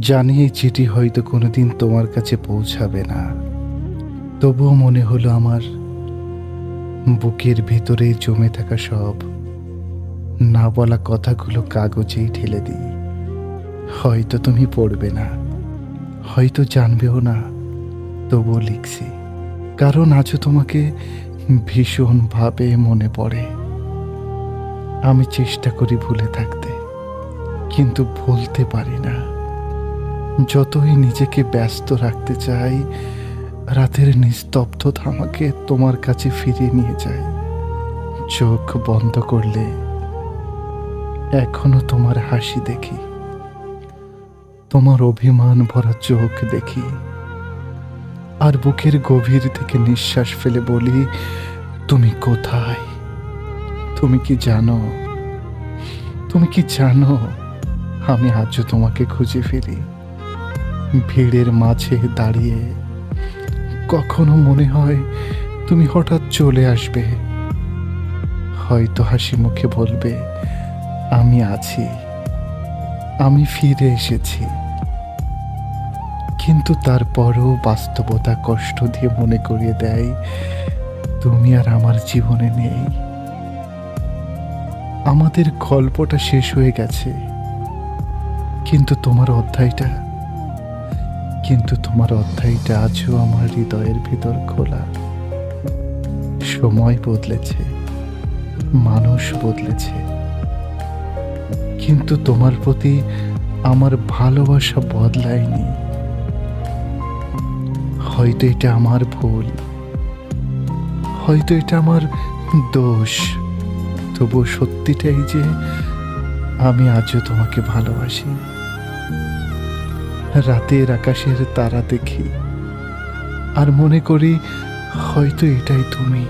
জানি এই চিঠি হয়তো কোনোদিন তোমার কাছে পৌঁছাবে না। তবুও মনে হলো আমার বুকের ভেতরে জমে থাকা সব না বলা কথাগুলো কাগজেই ঠেলে দিই। হয়তো তুমি পড়বে না, হয়তো জানবেও না, তবুও লিখছি। কারণ আজও তোমাকে ভীষণভাবে মনে পড়ে। আমি চেষ্টা করি ভুলে থাকতে, কিন্তু ভুলতে পারি না। যতই নিজেকে ব্যস্ত রাখতে চাই, রাতের নিস্তব্ধতা আমাকে তোমার কাছে ফিরিয়ে নিয়ে যায়। চোখ বন্ধ করলে এখনও তোমার হাসি দেখি। তোমার অভিমান ভরা চোখ দেখি। আর বুকের গভীর থেকে নিঃশ্বাস ফেলে বলি, তুমি কোথায়? তুমি কি জানো? তুমি কি জানো আমি আজও তোমাকে খুঁজে ফিরি? ভিড়ের মাঝে দাঁড়িয়ে। কখনো মনে হয় তুমি হঠাৎ চলে আসবে। হয়তো হাসি মুখে বলবে, আমি আছি। আমি ফিরে এসেছি। কিন্তু তারপরও বাস্তবতা কষ্ট দিয়ে মনে করিয়ে দেয়, তুমি আর আমার জীবনে নেই। আমাদের গল্পটা শেষ হয়ে গেছে। কিন্তু তোমার অধ্যায়টা কিন্তু তোমার অধ্যায়টা আজও আমার হৃদয়ের ভিতর খোলা। সময় বদলেছে, মানুষ বদলেছে। কিন্তু তোমার প্রতি আমার ভালোবাসা বদলায়নি। হয়তো এটা আমার ভুল, হয়তো এটা আমার দোষ। তবু সত্যিটাই যে আমি আজও তোমাকে ভালোবাসি। রাতের আকাশের তারা দেখি। আর মনে করি হয়তো এটাই তুমি।